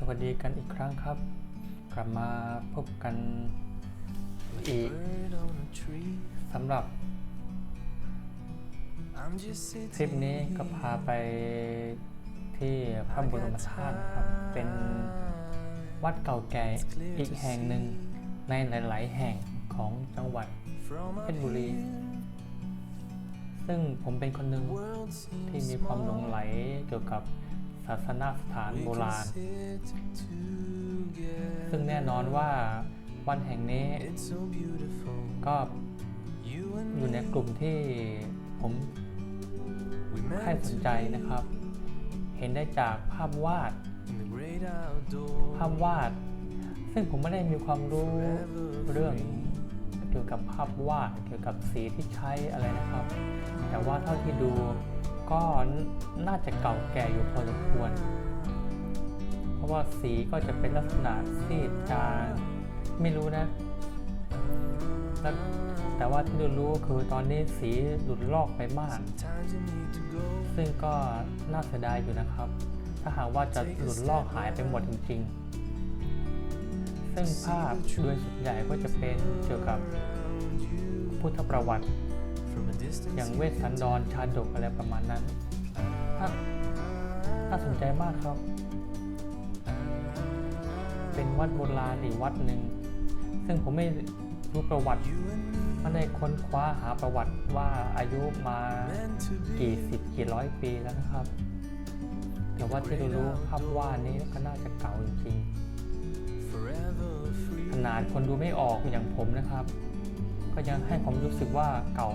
สวัสดีกันอีกครั้งครับ กลับมาพบกันอีกสำหรับทริปนี้ก็พาไปที่พระบรมธาตุครับ เป็นวัดเก่าแก่อีกแห่งหนึ่งในหลาย ๆ แห่งของจังหวัดเพชรบุรี ซึ่งผมเป็นคนหนึ่งที่มีความหลงไหลเกี่ยวกับ ศาสนสถานโบราณ ซึ่งแน่นอนว่าวันแห่งนี้ก็อยู่ในกลุ่มที่ผมใครสนใจนะครับ เห็นได้จากภาพวาด ภาพวาด ซึ่งผมไม่ได้มีความรู้เรื่องเกี่ยวกับภาพวาดเกี่ยวกับสีที่ใช้อะไรนะครับ แต่ว่าเท่าที่ดู ก็น่าจะเก่าแก่อยู่พอสมควร เพราะว่าสีก็จะเป็นลักษณะซีดจางไม่รู้นะ แล้วแต่ว่าที่รู้คือตอนนี้สีหลุดลอกไปมาก ซึ่งก็น่าเสียดายอยู่นะครับ ถ้าหากว่าจะหลุดลอกหายไปหมดจริง ๆ ซึ่งภาพโดยส่วนใหญ่ก็จะเป็นเกี่ยวกับพุทธประวัติ อย่างเวสสันดรชาดกอะไรประมาณนั้นถ้าน่าสนใจมากครับ เป็นวัดโบราณอีกวัดหนึ่ง ซึ่งผมไม่รู้ประวัติไม่ได้ค้นคว้าหาประวัติว่าอายุมากี่สิบกี่ร้อยปีแล้วนะครับ แต่ว่าที่รู้ภาพวาดนี้ก็น่าจะเก่าจริงๆขนาดคนดูไม่ออกอย่างผมนะครับ ก็ยังให้ความรู้สึกว่าเก่า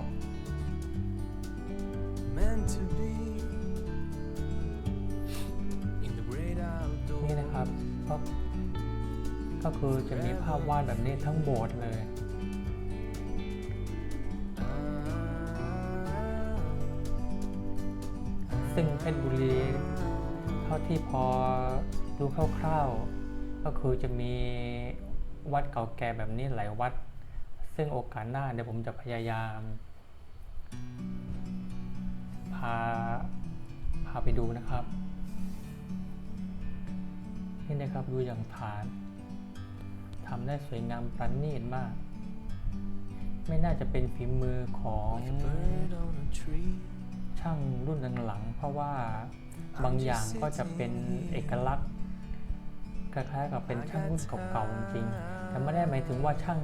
คือจะมีภาพวาดแบบนี้ทั้งโบสถ์เลย ซึ่งเพชรบุรีเท่าที่พอรู้คร่าวๆ ก็คือจะมีวัดเก่าแก่แบบนี้หลายวัด ซึ่งโอกาสหน้าเดี๋ยวผมจะพยายาม พาพาไปดูนะครับนี่นะครับดูอย่างฐานำได้สวยงามประณีตมาก ไม่น่าจะเป็นฝีมือของช่างรุ่นหลังๆเพราะว่าบางอย่างก็จะเป็นเอกลักษณ์คล้ายๆกับเป็นช่างรุ่นเก่าๆจริงๆแต่ไม่ได้หมายถึงว่าช่าง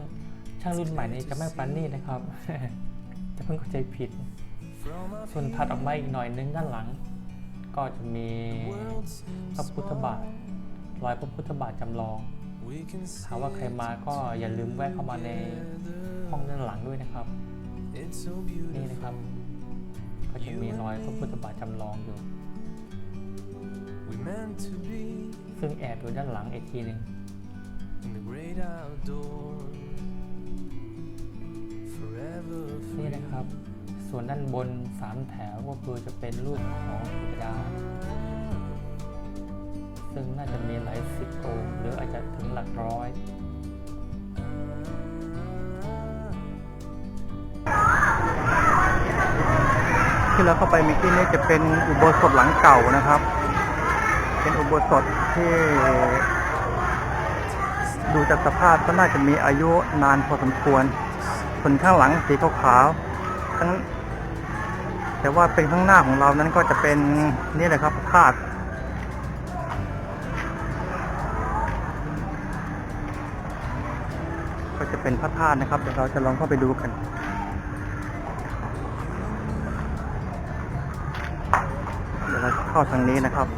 ช่างรุ่นใหม่นี้จะไม่ประณีตนะครับ จะเพิ่งเข้าใจผิด ส่วนถัดออกมาอีกหน่อยนึงด้านหลัง ก็จะมีพระพุทธบาทรอยพระพุทธบาทจำลอง หากว่าใครมาก็อย่าลืมแวะเข้ามาในห้องด้านหลังด้วยนะครับ นี่นะครับ ก็จะมีรอยพระพุทธบาทจำลองอยู่ ซึ่งแอบอยู่ด้านหลังอีกทีหนึ่งนี่นะครับ ส่วนด้านบนสามแถวก็คือจะเป็นรูปของเทวดา ซึ่งน่าจะมีหลายสิบองค์หรืออาจจะถึงหลักร้อยที่เราเข้าไปเมื่อกี้นี่จะเป็นอุโบสถหลังเก่านะครับ เป็นอุโบสถที่ดูจากสภาพก็น่าจะมีอายุนานพอสมควร ส่วนข้างหลังสีขาวๆทั้งแต่ว่าเป็นข้างหน้าของเรานั้นก็จะเป็นนี่แหละครับธาตุ ก็จะเป็นพระธาตุนะครับเดี๋ยวเราจะลองเข้าไปดูกันเดี๋ยวเราเข้าทางนี้นะครับ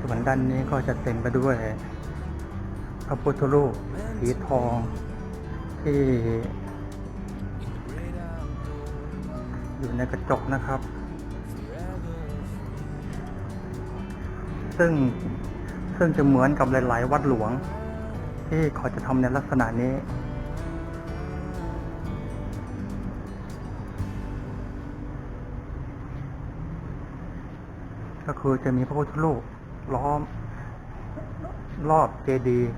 ส่วนด้านนี้ก็จะเต็มไปด้วยพระพุทธรูปสีทองที่ ในกระจกนะครับ ซึ่งซึ่งจะเหมือนกับหลาย ๆ วัดหลวง ที่เขาจะทำในลักษณะนี้ ก็คือจะมีพระพุทธรูปล้อมรอบเจดีย์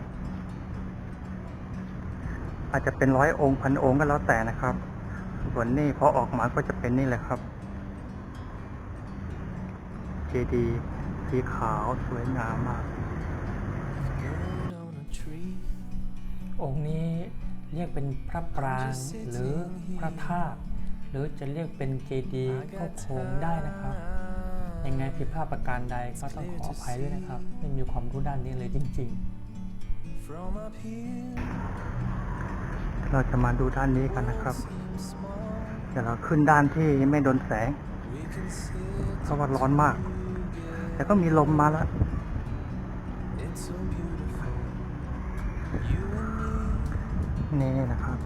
อาจจะเป็นร้อยองค์พันองค์ก็แล้วแต่นะครับ ส่วนนี้พอออกมาก็จะเป็นนี่แหละครับเจดีย์สีขาวสวยงามมาก องค์นี้เรียกเป็นพระปรางหรือพระธาตุหรือจะเรียกเป็นเจดีย์ก็คงได้นะครับ ยังไงผิดพลาดประการใดก็ต้องขออภัยด้วยนะครับ ไม่มีความรู้ด้านนี้เลยจริงเราจะมาดูด้านนี้กันนะครับ เดี๋ยวเราขึ้นด้านที่ไม่โดนแสงเพราะว่าร้อนมาก แต่ก็มีลมมาแล้ว นี่นะครับ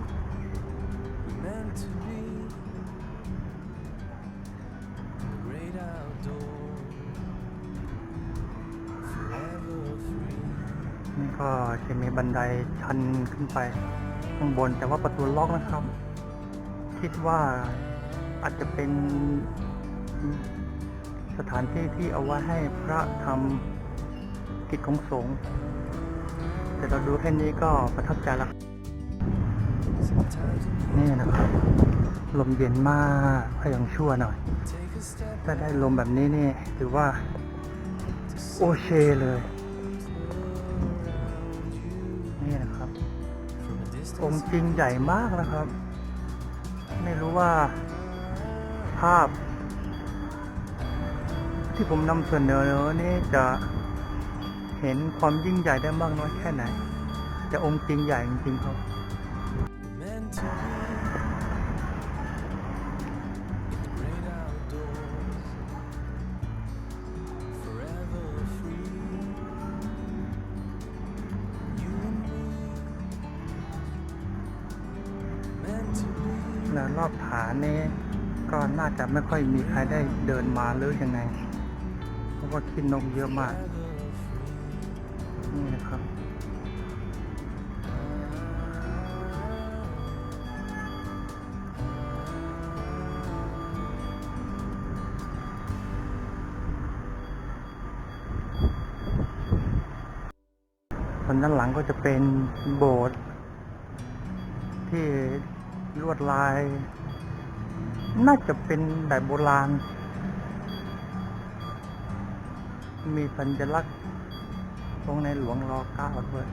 นี่ก็จะมีบันไดชันขึ้นไปข้างบนแต่ว่าประตูล็อกนะครับ คิดว่าอาจจะเป็นสถานที่ที่เอาไว้ให้พระทำกิจของสงฆ์แต่เราดูแค่นี้ก็ประทับใจแล้วนี่นะครับ ลมเย็นมากพยังชั่วหน่อย ถ้าได้ลมแบบนี้นี่ถือว่า โอเคเลย นี่นะครับองค์จริงใหญ่มากนะครับ ไม่รู้ว่า ภาพ ที่ผมนำเสนอนี่จะเห็นความยิ่งใหญ่ได้มากน้อยแค่ไหน จะองค์จริงใหญ่จริงๆครับ นนี้ก็น่าจะไม่ค่อยมีใครได้เดินมาหรือยังไง เพราะว่าขี้นกเยอะมาก นี่นะครับส่วนด้านหลังก็จะเป็นโบสถ์ที่ลวดลาย น่าจะเป็นแบบโบราณ มีสัญลักษณ์ตรงในหลวงรอเก้าด้วย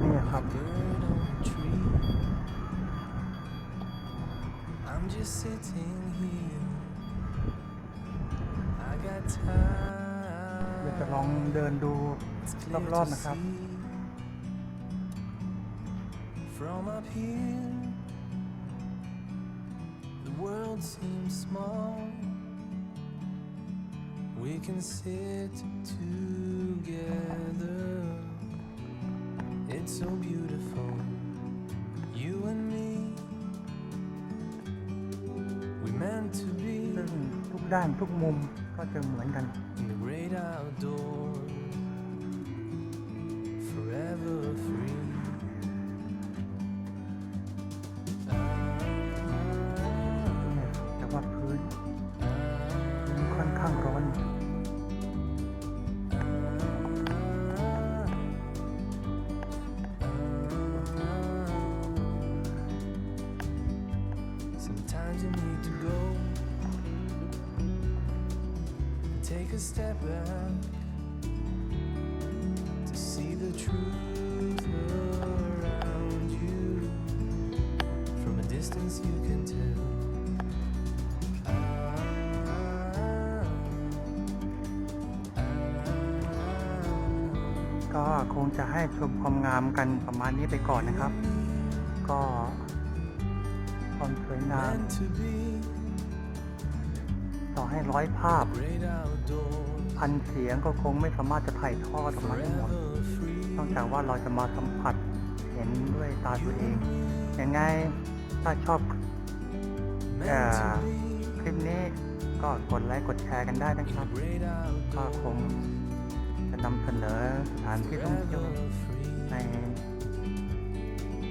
นี่ครับ I'm just sitting here. I got time. เดี๋ยวจะลองเดินดู It's clear รอบ to ๆนะครับ see From up here, the world seems small. We can sit together. It's so beautiful, you and me. We meant to be ซึ่งทุกด้านทุกมุมก็จะเหมือนกัน in the great outdoors, Times you need to go take a step back to see the truth around you. From a distance, you can tell. Ah, ก็คงจะให้ชมความงามกันประมาณนี้ไปก่อนนะครับ ก็ ความสวยงาม meant to be ต่อให้ร้อยภาพ great outdoors, พันเสียงก็คงไม่สามารถจะถ่ายทอดออกมาได้หมด forever free. นอกจากว่าเราจะมาสัมผัสเห็นด้วยตาตัวเองยังไงถ้าชอบ Meant Yeah. to be คลิปนี้ก็กดไลค์กดแชร์กันได้นะ in ค the รับ great ก็คง outdoors, จะนำเสนอสถานที่ท่องเที่ยว forever free. ใน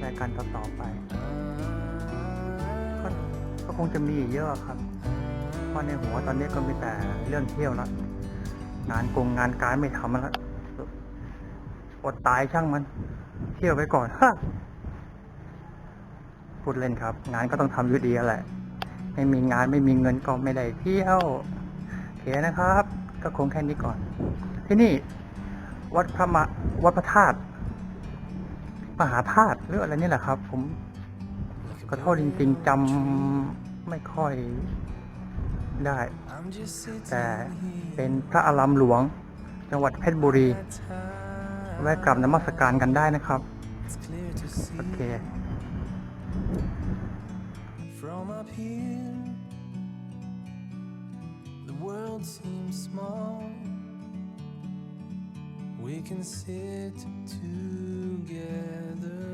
รายการต่อๆไปก็ก็ คงจะมีเยอะครับ เพราะในหัวตอนนี้ก็มีแต่เรื่องเที่ยวล้วงานกงงานการไม่ทำแล้วอดตายช่างมัน เที่ยวไปก่อนฮะพูดเล่นครับ งานก็ต้องทำอยู่ดีแหละ ไม่มีงานไม่มีเงินก็ไม่ได้เที่ยวโอเคนะครับ ก็คงแค่นี้ก่อน ที่นี่ วัดพระมะวัดพระธาตุมหาธาตุหรืออะไรนี่แหละครับ ผมขอโทษจริง ๆจำ ไม่ค่อยได้ I'm just sitting แต่ here เป็นพระอารามหลวง จังหวัดเพชรบุรี at time. แวะกลับนมัสการกันได้นะครับ It's clear to โอเค see from up here. The world seems small. We can sit together